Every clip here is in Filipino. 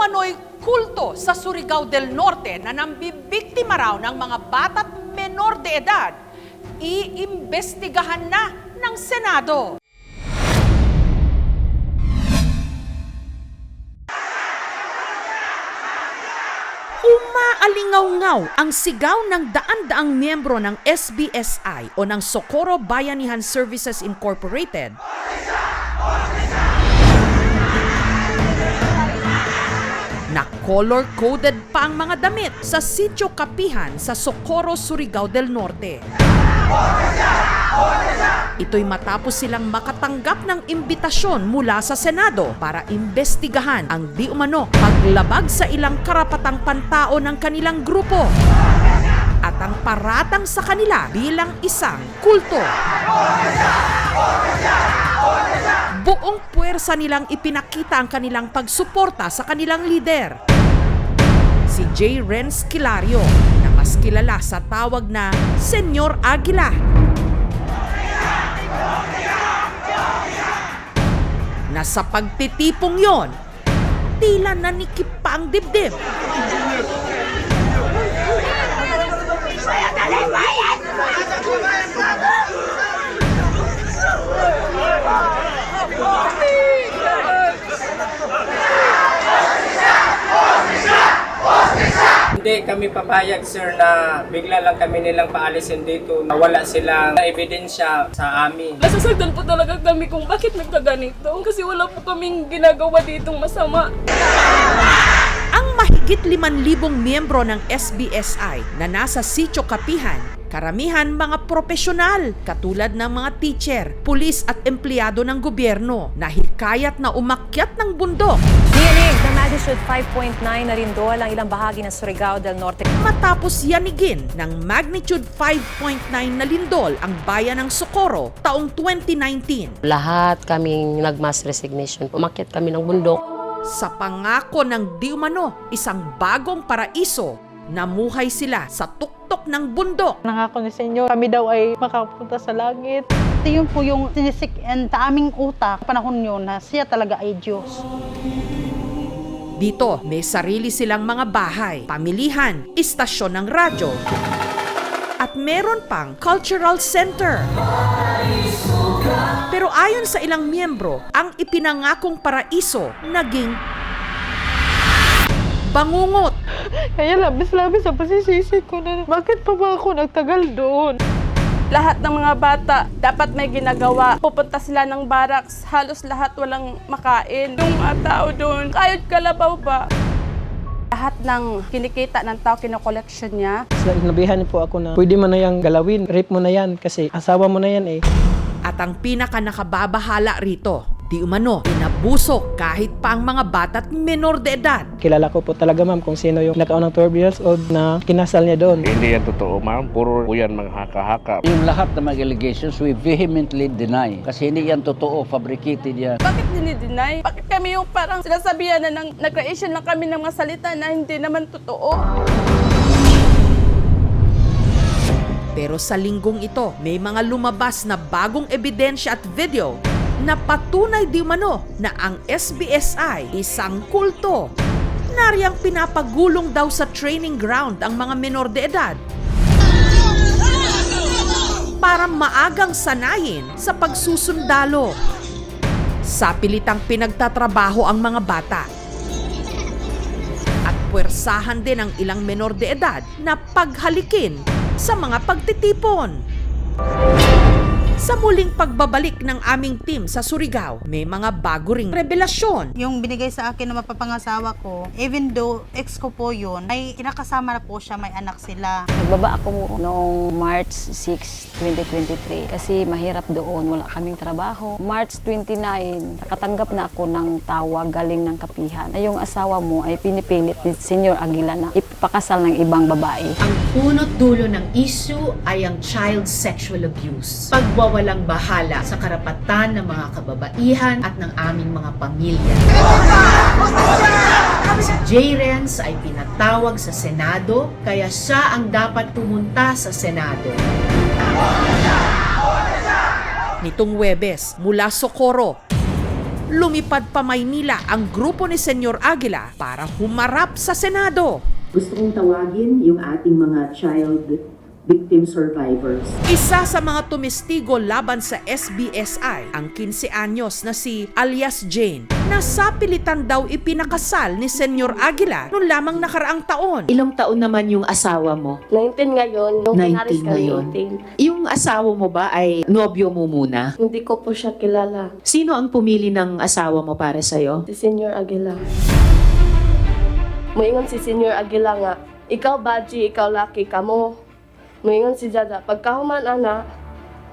umano'y kulto sa Surigao del Norte na nambibiktima raw ng mga bata't menor de edad, iimbestigahan na ng Senado. Umaalingaw-ngaw ang sigaw ng daan-daang miyembro ng SBSI o ng Socorro Bayanihan Services Incorporated na color-coded pa ang mga damit sa Sitio Kapihan sa Socorro, Surigao del Norte. Ito'y matapos silang makatanggap ng imbitasyon mula sa Senado para imbestigahan ang di umano paglabag sa ilang karapatang pantao ng kanilang grupo at ang paratang sa kanila bilang isang kulto. Buong puwersa nilang ipinakita ang kanilang pagsuporta sa kanilang lider. Si J. Renz Kilario na mas kilala sa tawag na Senyor Aguila. Na sa pagtitipong yon, tila nanikip pa ang dibdib. Hindi kami papayag sir na bigla lang kami nilang paalisin dito na wala silang ebidensya sa amin. Nasasagdan po talaga kami kung bakit nagkaganito. Kasi wala po kaming ginagawa ditong masama. Ang mahigit 5,000 miyembro ng SBSI na nasa Sitio Kapihan, karamihan mga profesional katulad ng mga teacher, pulis at empleyado ng gobyerno na hikayat na umakyat ng bundok Dinig ng Magnitude 5.9 na rindol ang ilang bahagi ng Surigao del Norte. matapos yanigin ng magnitude 5.9 na lindol ang bayan ng Socorro taong 2019 Lahat kaming nag-mass resignation. Umakyat kami ng bundok. sa pangako ng di umano isang bagong paraiso namuhay sila sa tuktok ng bundok Nangako ni Senyor, kami daw ay makapunta sa langit. Ito yun po yung sinisik and sa aming utak, panahon yun na siya talaga ay Diyos. Dito, may sarili silang mga bahay, pamilihan, istasyon ng radyo, at meron pang cultural center. Pero ayon sa ilang miyembro, ang ipinangakong paraiso naging bangungot. Kaya labis-labis ang pasisisi ko na bakit pa ba ako nagtagal doon? Lahat ng mga bata dapat may ginagawa. Pupunta sila ng barracks. Halos lahat walang makain. Yung mga tao doon, kahit kalabaw pa. Lahat ng kinikita ng tao, kinokoleksyon niya. Sa inabihan po ako na pwede mo na yung galawin, rape mo na yan kasi asawa mo na yan eh. At ang pinaka nakababahala rito, di umano, inabuso kahit pa ang mga bata't menor de edad. Kilala ko po talaga ma'am kung sino yung nakaunang 12 years old na kinasal niya doon. Hindi yan totoo, ma'am. Puro po yan mga haka-haka. Yung lahat ng mga allegations, we vehemently deny. Kasi hindi yan totoo, fabricated yan. Bakit dinideny? Bakit kami yung parang sinasabihan na ng, nag-creation lang kami ng mga salita na hindi naman totoo? Pero sa linggong ito, may mga lumabas na bagong ebidensya at video na patunay di umano na ang SBSI isang kulto. Nariyang pinapagulong daw sa training ground ang mga menor de edad para maagang sanayin sa pagsusundalo. Sa pilitang pinagtatrabaho ang mga bata. At puwersahan din ang ilang menor de edad na paghalikin sa mga pagtitipon. Sa muling pagbabalik ng aming team sa Surigao, may mga bago ring revelasyon. Yung binigay sa akin na mapapangasawa ko, even though ex ko po yun, ay kinakasama na po siya, may anak sila. Nagbaba ako noong March 6, 2023 kasi mahirap doon, wala kaming trabaho. March 29, nakatanggap na ako ng tawag galing ng kapihan na yung asawa mo ay pinipilit ni Senyor Aguila na ipapakasal ng ibang babae. Ang punot dulo ng issue ay ang child sexual abuse. Pagwawalang bahala sa karapatan ng mga kababaihan at ng aming mga pamilya. Si J. Renz ay pinatawag sa Senado, kaya siya ang dapat pumunta sa Senado. Nitong Webes, mula Socorro, lumipad pa Maynila ang grupo ni Senyor Aguila para humarap sa Senado. Gusto kong tawagin yung ating mga child victim survivors. Isa sa mga tumistigo laban sa SBSI ang 15 anyos na si alias Jane na sapilitan daw ipinakasal ni Senyor Aguila noong lamang nakaraang taon. Ilang taon naman yung asawa mo? 19 ngayon, nung 19 pinaris kami, ngayon. 18. Yung asawa mo ba ay nobyo mo muna? Hindi ko po siya kilala. Sino ang pumili ng asawa mo para sa'yo? Si Senior Aguila. Moingon si Senior Aguila nga, ikaw Baji, ikaw laki ka mo. Moingon si Jada, pagkahuman ana,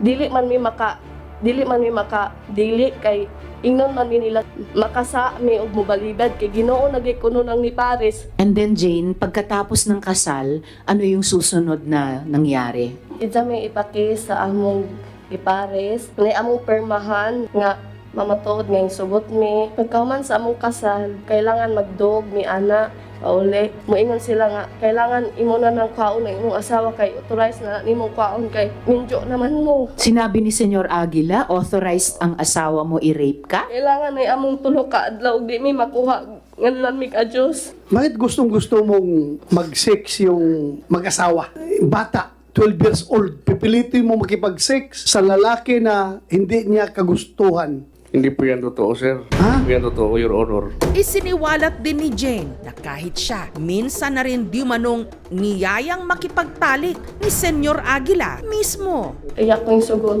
dili man mi maka, dili man mi maka, dili kay ingnon man mi nila makasa mi og mobalibad kay Ginoo nagikuno nang ni Paris. And then Jane, pagkatapos ng kasal, ano yung susunod na nangyari? Ija may ipaki sa among ipares, na among permahan nga mamatuod nga yung sugot mi. Pagkahuman sa among kasal, kailangan magdog mi ana pauli. Muingon sila nga, kailangan imo na ng kwaon ng imong asawa kay authorize na nimong kwaon kay minjo naman mo. Sinabi ni Senyor Aguila, authorized ang asawa mo i-rape ka? Kailangan ay among tulo ka adlaw di mi makuha nganlan mi ka Diyos. Bakit gustong gusto mong mag-sex yung mag-asawa? Bata, 12 years old, pipilitin mo makipag-sex sa lalaki na hindi niya kagustuhan. Hindi po yan totoo, sir. Ha? Hindi po yan totoo, Your Honor. Isiniwalat din ni Jane na kahit siya, minsan na rin di manong niyayang makipagtalik ni Senyor Aguila mismo. Iyak ko yung sugon.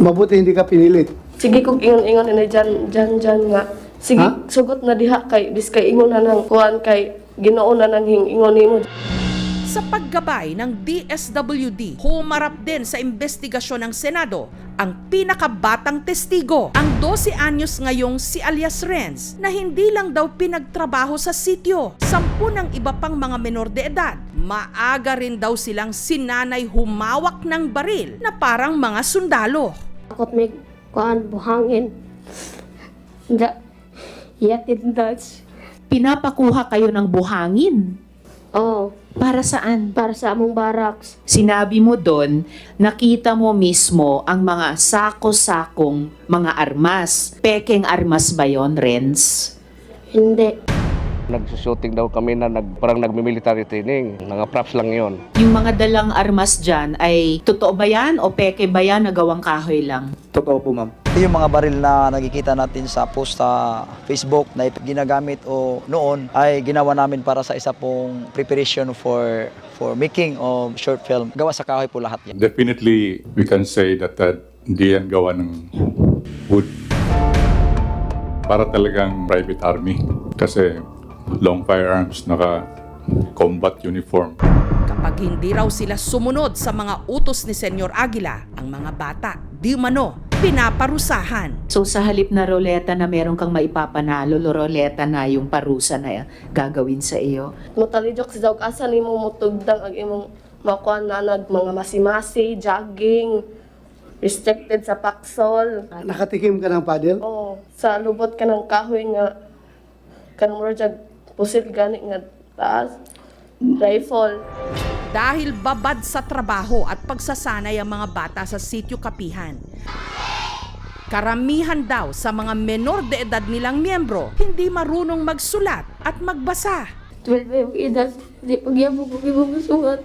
Mabuti hindi ka pinilit. Sige kog ingon-ingon na dyan, dyan, dyan nga. Sige, Ha? sugot na diha kay, bis kay ingon na ng kuhan kay, ginoo na nang hingingon nimo. Sa paggabay ng DSWD, humarap din sa investigasyon ng Senado ang pinakabatang testigo, ang 12 anyos ngayong si alias Renz na hindi lang daw pinagtrabaho sa sityo. Sampu ng iba pang mga menor de edad. Maaga rin daw silang sinanay humawak ng baril na parang mga sundalo. Akot may kuhan buhangin. Da, yatid Dutch. Pinapakuha kayo ng buhangin. Oh, Para saan? para sa among barracks. Sinabi mo doon, nakita mo mismo ang mga sako-sakong mga armas. Pekeng armas ba yon, Renz? Hindi. Nagsushooting daw kami na nag, parang nagmi-military training. Mga props lang yon. Yung mga dalang armas dyan ay totoo ba yan o peke ba yan na gawang kahoy lang? Totoo po, ma'am. Yung mga baril na nakikita natin sa post sa Facebook na ginagamit o noon ay ginawa namin para sa isa pong preparation for for making of short film. Gawa sa kahoy po lahat yan. Definitely, we can say that uh, hindi yan gawa ng wood. Para talagang private army. Kasi long firearms, naka combat uniform. Kapag hindi raw sila sumunod sa mga utos ni Senyor Aguila, ang mga bata, di umano, pinaparusahan. So sa halip na roleta na meron kang maipapanalo, roleta na yung parusa na gagawin sa iyo. Mutalijok si Dawg asa nimo mutugdang ang imong makuha na nag mga masimasi, jogging, restricted sa paksol. Nakatikim ka ng paddle? Oh, sa lubot ka ng kahoy nga kanang jag pusil gani nga taas rifle. Dahil babad sa trabaho at pagsasanay ang mga bata sa sityo kapihan. Karamihan daw sa mga menor de edad nilang miyembro hindi marunong magsulat at magbasa. 12 yung edad, di pagyabog ibubasuhat.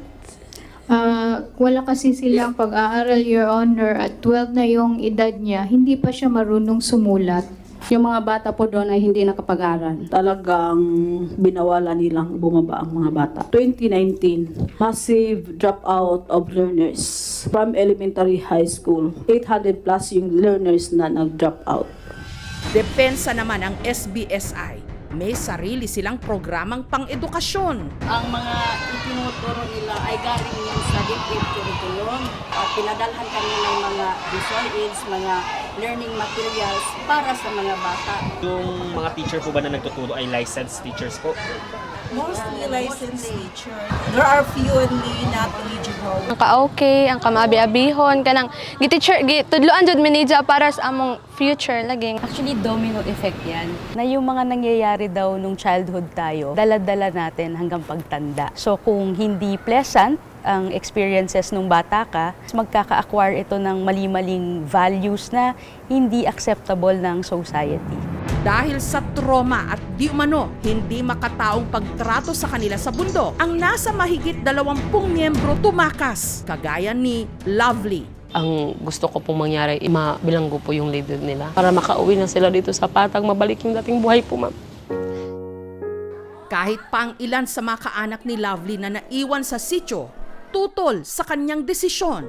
Ah, wala kasi silang pag-aaral, Your Honor, at 12 na yung edad niya, hindi pa siya marunong sumulat. Yung mga bata po doon ay hindi nakapag-aral. Talagang binawala nilang bumaba ang mga bata. 2019, massive dropout of learners from elementary high school. 800 plus yung learners na nag-drop out. Depensa naman ang SBSI. May sarili silang programang pang-edukasyon. Ang mga itinuturo nila ay galing yung sa DepEd curriculum. At pinadalhan kami ng mga visual aids, mga learning materials para sa mga bata. Yung mga teacher po ba na nagtuturo ay licensed teachers po? Mostly licensed teacher. There are few only not eligible. Ang ka-okay, ang kamabi-abihon, kanang giteacher, gitudloan jud minidya para sa among future laging. Actually, domino effect yan. Na yung mga nangyayari daw nung childhood tayo, dala-dala natin hanggang pagtanda. So kung hindi pleasant, ang experiences nung bata ka, magkaka-acquire ito ng mali-maling values na hindi acceptable ng society. Dahil sa trauma at di umano hindi makataong pagtrato sa kanila sa bundok, ang nasa mahigit 20 miyembro tumakas, kagaya ni Lovely. Ang gusto ko pong mangyari, mabilanggo po yung leader nila para makauwi na sila dito sa patang, mabalik yung dating buhay po, ma'am. Kahit pa ang ilan sa mga kaanak ni Lovely na naiwan sa sityo, tutol sa kanyang desisyon.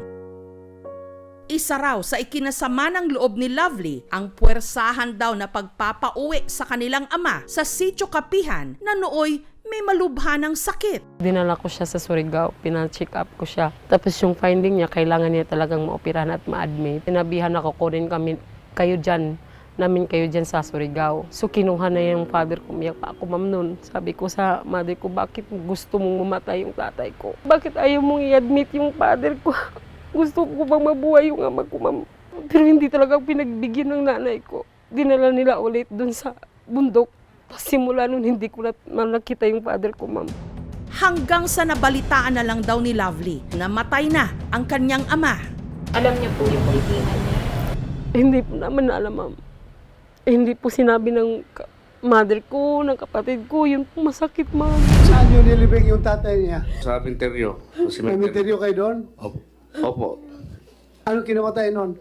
Isa raw sa ikinasama ng loob ni Lovely ang puwersahan daw na pagpapauwi sa kanilang ama sa sityo kapihan na nooy may malubhan ng sakit. Dinala ko siya sa Surigao, pina-check up ko siya. Tapos yung finding niya, kailangan niya talagang maoperahan at ma-admit. Sinabihan ako ko rin kami, kayo dyan, namin kayo dyan sa Surigao. So kinuha na yung father ko, umiyak pa ako ma'am nun. Sabi ko sa mother ko, bakit gusto mong mamatay yung tatay ko? Bakit ayaw mong i-admit yung father ko? gusto ko bang mabuhay yung ama ko ma'am? Pero hindi talaga pinagbigyan ng nanay ko. Dinala nila ulit dun sa bundok. Simula nun, hindi ko na nakita yung father ko, ma'am. Hanggang sa nabalitaan na lang daw ni Lovely na matay na ang kanyang ama. Alam niyo po yung kaibigan niya. Hindi po naman alam, ma'am. Eh, hindi po sinabi ng mother ko, ng kapatid ko. Yun po masakit, ma'am. Saan yun nilibing yung tatay niya? Sa Minterio. Sa May cemetery. misteryo kayo doon? Opo. Opo. Anong kinamatay noon?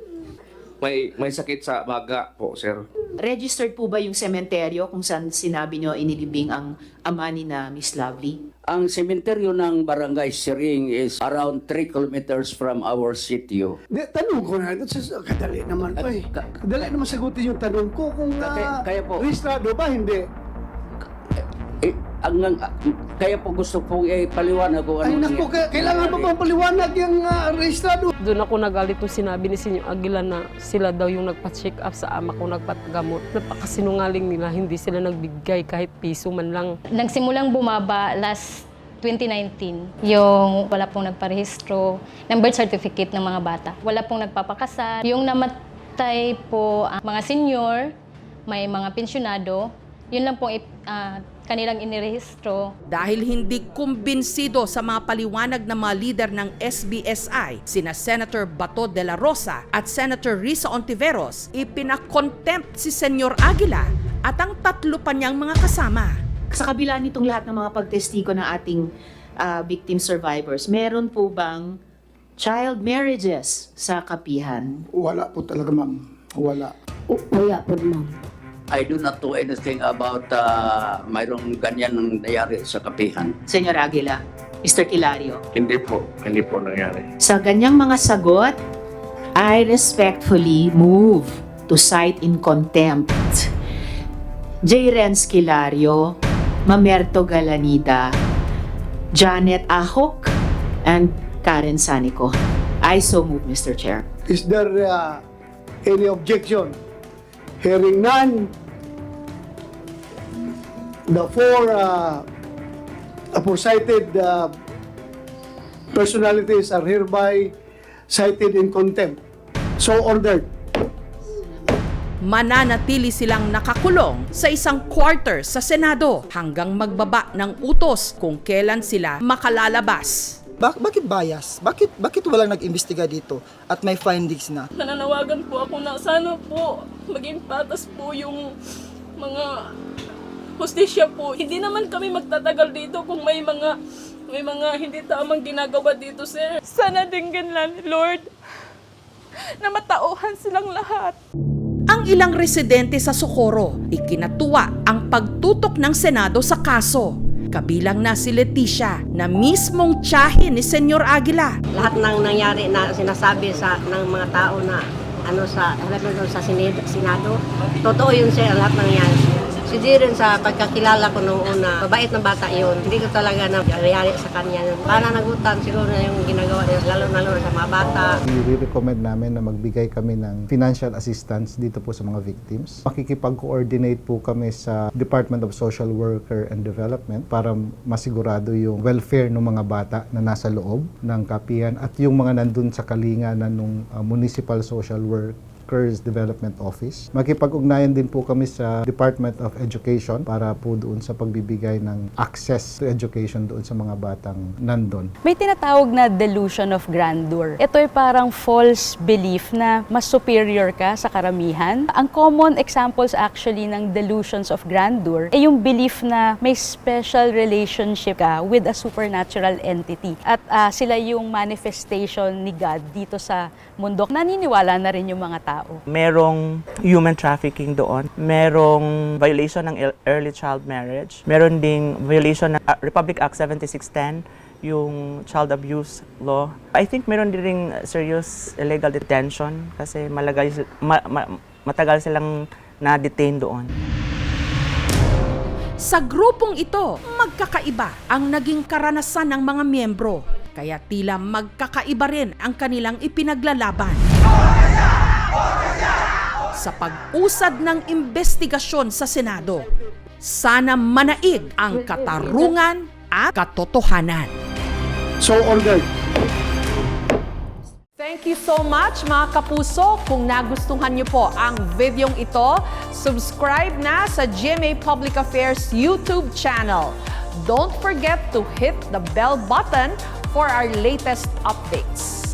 May, may sakit sa baga po, sir. Registered po ba yung sementeryo kung saan sinabi nyo inilibing ang ama ni na Miss Lovely? Ang sementeryo ng Barangay Siring is around 3 kilometers from our sitio. Di, tanong ko na. Sus- Kadali naman pa eh. Kadali naman sagutin yung tanong ko kung Kaya- uh, kaya po. rehistrado ba, hindi. Eh, ang, ang- kaya po gusto pong ipaliwanag kung Ay ano naku, ka- kailangan pa bang paliwanag yung uh, rehistrado? Doon ako nagalit nung sinabi ni Sinyo Aguila na sila daw yung nagpa-check up sa ama ko, nagpagamot. Napakasinungaling nila, hindi sila nagbigay kahit piso man lang. Nagsimulang bumaba last 2019, yung wala pong nagparehistro ng birth certificate ng mga bata. Wala pong nagpapakasal. Yung namatay po ang mga senior, may mga pensyonado, yun lang pong ip- ah, kanilang inirehistro. Dahil hindi kumbinsido sa mga paliwanag ng mga lider ng SBSI, sina Senator Bato de la Rosa at Senator Risa Ontiveros, ipinakontempt si Senyor Aguila at ang tatlo pa niyang mga kasama. Sa kabila nitong lahat ng mga pagtestigo ng ating ah, victim survivors, meron po bang child marriages sa kapihan? Wala po talaga, ma'am. Wala. Wala po, ma'am. I do not know anything about uh, mayroong ganyan ang nangyari sa kapihan. Senyor Aguila, Mr. Kilario. Hindi po. Hindi po nangyari. Sa ganyang mga sagot, I respectfully move to cite in contempt J. Renz Kilario, Mamerto Galanida, Janet Ahok, and Karen Sanico. I so move, Mr. Chair. Is there uh, any objection? Hearing none, the four uh, aforecited uh, personalities are hereby cited in contempt. So ordered. Mananatili silang nakakulong sa isang quarter sa Senado hanggang magbaba ng utos kung kailan sila makalalabas. Bak- bakit bias? Bakit bakit walang nag-imbestiga dito at may findings na? Nananawagan po ako na sana po maging patas po yung mga hostisya po. Hindi naman kami magtatagal dito kung may mga may mga hindi tamang ginagawa dito, sir. Sana dinggan lang, Lord, na matauhan silang lahat. Ang ilang residente sa Socorro, ikinatuwa ang pagtutok ng Senado sa kaso. Kabilang na si Leticia na mismong tiyahin ni Senyor Aguila. lahat ng nangyari na sinasabi sa ng mga tao na ano sa doon sa Senado, totoo yun sir lahat ng nangyari si Jiren sa pagkakilala ko nung una mabait na bata yun. Hindi ko talaga na nangyari sa kanya para nagutan siguro na yung ginagawa niya lalo na lalo sa mga bata. I-recommend namin na magbigay kami ng financial assistance dito po sa mga victims. Makikipag-coordinate po kami sa Department of Social Worker and Development para masigurado yung welfare ng mga bata na nasa loob ng kapihan at yung mga nandun sa kalinga na nung uh, municipal social work Workers Development Office. Makipag-ugnayan din po kami sa Department of Education para po doon sa pagbibigay ng access to education doon sa mga batang nandun. May tinatawag na delusion of grandeur. Ito ay parang false belief na mas superior ka sa karamihan. Ang common examples actually ng delusions of grandeur ay yung belief na may special relationship ka with a supernatural entity. At ah, sila yung manifestation ni God dito sa mundo. Naniniwala na rin yung mga tao. Merong human trafficking doon, merong violation ng early child marriage, meron ding violation ng uh, Republic Act 7610, yung child abuse law. I think meron din ring serious illegal detention kasi malagay, ma- ma- matagal silang na-detain doon. Sa grupong ito, magkakaiba ang naging karanasan ng mga miyembro. Kaya tila magkakaiba rin ang kanilang ipinaglalaban. Sa pag-usad ng investigasyon sa Senado, sana manaig ang katarungan at katotohanan. So, all guard. Thank you so much mga kapuso. Kung nagustuhan niyo po ang videong ito, subscribe na sa GMA Public Affairs YouTube channel. Don't forget to hit the bell button for our latest updates.